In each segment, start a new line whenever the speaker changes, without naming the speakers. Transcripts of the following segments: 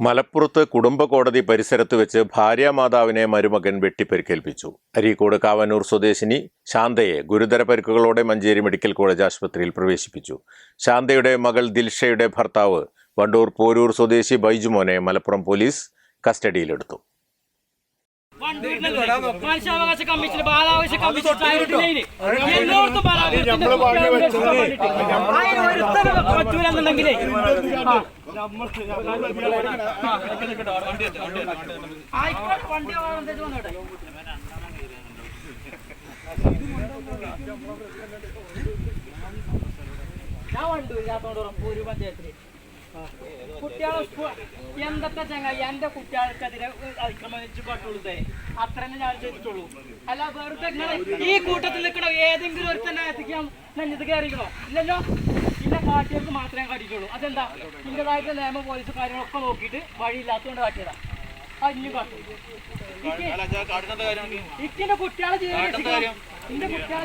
മലപ്പുറത്ത് കുടുംബ കോടതി പരിസരത്ത് വെച്ച് ഭാര്യാമാതാവിനെ മരുമകൻ വെട്ടിപ്പരിക്കേൽപ്പിച്ചു. അരീക്കോട് കാവന്നൂർ സ്വദേശിനി ശാന്തയെ ഗുരുതര പരിക്കുകളോടെ മഞ്ചേരി മെഡിക്കൽ കോളേജ് ആശുപത്രിയിൽ പ്രവേശിപ്പിച്ചു. ശാന്തയുടെ മകൾ ദിൽഷയുടെ ഭർത്താവ് വണ്ടൂർ പോരൂർ സ്വദേശി ബൈജുമോനെ മലപ്പുറം പോലീസ് കസ്റ്റഡിയിലെടുത്തു.
മനുഷ്യാവകാശ കമ്മീഷൻ ബാലാവകാശ കമ്മീഷൻ എല്ലായിടത്തും പറ്റൂലെന്നുണ്ടെങ്കിലേ. ആയിക്കോട്ടെ വണ്ടി വന്നോട്ടെ. ഞാൻ വണ്ടൂരില്ലാത്തോണ്ട് ഒരു പഞ്ചായത്തിൽ. കുട്ടികളെ എന്തൊക്കെ ചങ്ങായി എന്റെ കുട്ടികൾക്കെതിരെ അതിക്രമിച്ചു പറ്റുള്ളൂ അത്ര തന്നെ ഞാൻ ചെയ്തിട്ടുള്ളൂ. അല്ല വെറുതെ ഈ കൂട്ടത്തിൽ നിൽക്കണോ? ഏതെങ്കിലും ഒരു തന്നെ എത്തിക്കാൻ നെഞ്ഞത് കയറിക്കണോ? ഇല്ലല്ലോ. പിന്നെ കാട്ടിയവർക്ക് മാത്രമേ കാട്ടിയിട്ടുള്ളൂ അതെന്താ? ഇതിന്റെതായിട്ട് നിയമ പോലീസ് കാര്യങ്ങളൊക്കെ നോക്കിയിട്ട് വഴിയില്ലാത്തതുകൊണ്ട് കാട്ടിയതാ. അഞ്ഞു കാട്ടും. ഇക്കിന്റെ കുട്ടികളെ ഇന്റെ കുട്ടികളെ?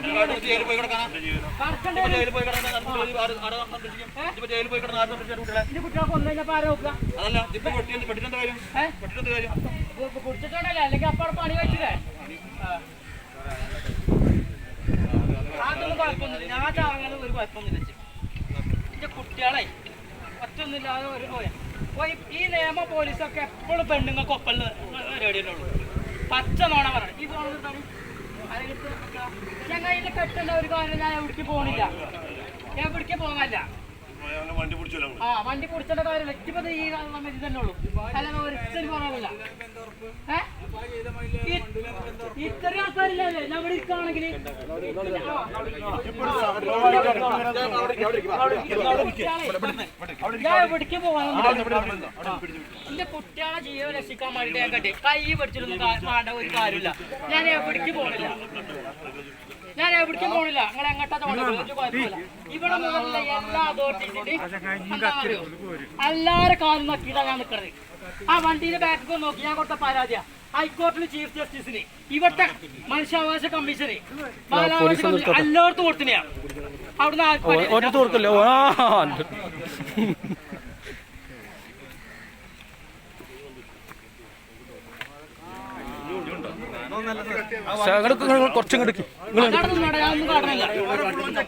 പു- പിടിച്ചിട്ടുണ്ടല്ലേ അല്ലെങ്കിൽ അപ്പാടെ പണി വെച്ചില്ലേ അതൊന്നും കുഴപ്പമൊന്നുമില്ല ഞാൻ ഒരു കുഴപ്പമൊന്നുമില്ല ചെ. എന്റെ കുട്ടികളെ ഒറ്റൊന്നുമില്ലാതെ ഒരു പോയ പോയി ഈ നിയമ പോലീസൊക്കെ എപ്പോഴും പെണ്ണുങ്ങൾക്ക് ഒപ്പം പരിപാടിയല്ലേ ഉള്ളൂ പച്ച നോണ പറയണം ഈ ഫോൺ ഇതിന്റെ കെട്ടേണ്ട ഒരു കാര്യം ഞാൻ എവിടേക്ക് പോണില്ല. ഞാൻ എവിടേക്ക് പോകാനല്ല. ആ വണ്ടി പിടിച്ചേണ്ട കാര്യം വ്യക്തിപത ഈ സമയത്ത് തന്നെ ഉള്ളൂ. അല്ലാതെ ഒരു പോകാനില്ല ഏഹ് ഇത്രയും ഇരിക്കുകയാണെങ്കിൽ എവിടേക്ക് എന്റെ കുട്ടികളെ ജീവൻ രക്ഷിക്കാൻ വേണ്ടിട്ട് ഞാൻ കണ്ടി കൈ പിടിച്ചിട്ടൊന്നും വേണ്ട ഒരു കാര്യമില്ല. ഞാൻ എവിടേക്ക് പോണില്ല? ഞാൻ എവിടേക്കും പോണില്ല. നിങ്ങൾ എങ്ങോട്ടാ കുഴപ്പമില്ല. ഇവിടെ മുതലുള്ള എല്ലാ അതോറിറ്റീസിന്റെയും എല്ലാരെ കാലം നോക്കിയിട്ടാണ് ഞാൻ നിൽക്കുന്നത് ആ വണ്ടിയുടെ ബാക്കൊക്കെ നോക്കി. ഞാൻ കൊടുത്ത പരാതിയാ. ഹൈക്കോടതി ചീഫ് ജസ്റ്റിസിന്. ഇവിടുത്തെ മനുഷ്യാവകാശ കമ്മീഷന്. ബാലാവകാശ കമ്മീഷൻ എല്ലായിടത്തും കൊടുത്തിനെയാണ് അവിടുന്ന്
കൊടുക്കല്ലോ കുറച്ചും കിടക്കും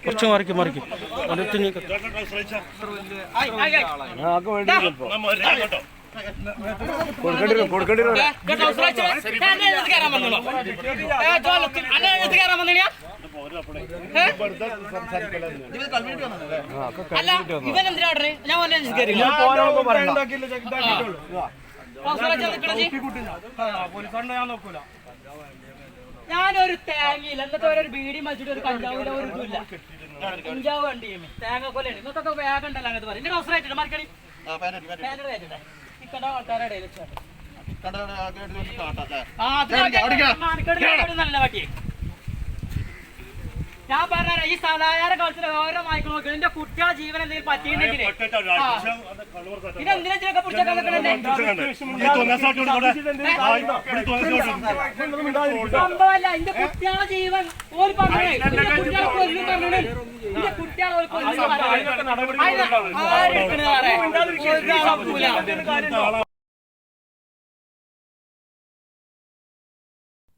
കുറച്ച് മറിക്കും മറിക്കും.
ഞാൻ? അല്ല, ഇവൻ എന്തിനാ? ഞാൻ ജി. ഞാനൊരു തേങ്ങയില്ല. എന്നിട്ട് ഒരു ബീഡി മച്ചിട്ട് ഒരു കഞ്ചാവില്ല ഒരു ഇതുമില്ല. കഞ്ചാവ് വണ്ടി തേങ്ങ കൊല്ലാണ് ഇന്നത്തെ വേഗം ഉണ്ടല്ലോ അങ്ങനത്തെ പറയും. എന്റെ അവസരമായിട്ടുണ്ട് മറക്കണി ഇക്കണ്ട ആൾക്കാരുടെ ഇടയിൽ വെച്ചാട്ടെ ആ, നല്ല പറ്റിയേ ഞാൻ പറഞ്ഞ ഈ സദാചാര കാലത്തിൽ ഓരോ മയക്ക് നോക്കി എന്റെ കുട്ടികളെ ജീവൻ എന്തെങ്കിലും പറ്റിയിട്ടുണ്ടെങ്കിൽ ഇത് എന്തിനാ സംഭവമല്ല എന്റെ കുട്ടികളെ ജീവൻ ഒരു പറഞ്ഞു. കുട്ടികളെ കൊല്ലും പറഞ്ഞേ. എന്റെ കുട്ടികളെ ഓര് കൊല്ലും പറഞ്ഞേ. ആരെടുക്കണ ഒരാളെ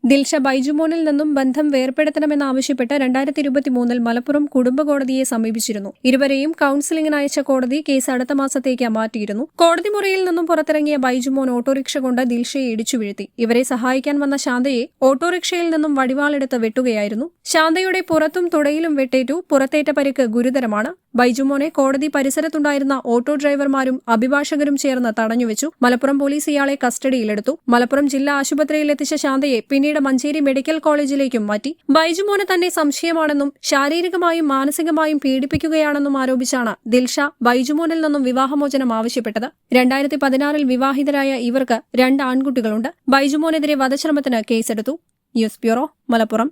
ദിൽഷ ബൈജുമോനിൽ നിന്നും ബന്ധം വേർപെടുത്തണമെന്നാവശ്യപ്പെട്ട് രണ്ടായിരത്തി ഇരുപത്തി മൂന്നിൽ മലപ്പുറം കുടുംബ കോടതിയെ സമീപിച്ചിരുന്നു. ഇരുവരെയും കൌൺസിലിംഗിന് അയച്ച കോടതി കേസ് അടുത്ത മാസത്തേക്ക് മാറ്റിയിരുന്നു. കോടതി മുറിയിൽ നിന്നും പുറത്തിറങ്ങിയ ബൈജുമോൻ ഓട്ടോറിക്ഷ കൊണ്ട് ദിൽഷയെ ഇടിച്ചു വീഴ്ത്തി. ഇവരെ സഹായിക്കാൻ വന്ന ശാന്തയെ ഓട്ടോറിക്ഷയിൽ നിന്നും വടിവാളെടുത്ത് വെട്ടുകയായിരുന്നു. ശാന്തയുടെ പുറത്തും തുടയിലും വെട്ടേറ്റു പുറത്തേറ്റ പരിക്ക് ഗുരുതരമാണ്. ബൈജുമോനെ കോടതി പരിസരത്തുണ്ടായിരുന്ന ഓട്ടോ ഡ്രൈവർമാരും അഭിഭാഷകരും ചേർന്ന് തടഞ്ഞുവെച്ചു. മലപ്പുറം പോലീസ് ഇയാളെ കസ്റ്റഡിയിലെടുത്തു. മലപ്പുറം ജില്ലാ ആശുപത്രിയിലെത്തിച്ച ശാന്തയെ പിന്നീട് പിന്നീട് മഞ്ചേരി മെഡിക്കൽ കോളേജിലേക്കും മാറ്റി. ബൈജുമോന് തന്നെ സംശയമാണെന്നും ശാരീരികമായും മാനസികമായും പീഡിപ്പിക്കുകയാണെന്നും ആരോപിച്ചാണ് ദിൽഷ ബൈജുമോനിൽ നിന്നും വിവാഹമോചനം ആവശ്യപ്പെട്ടത്. രണ്ടായിരത്തി പതിനാറിൽ വിവാഹിതരായ ഇവർക്ക് രണ്ട് ആൺകുട്ടികളുണ്ട്. ബൈജുമോനെതിരെ വധശ്രമത്തിന് കേസെടുത്തു. News bureau Malappuram.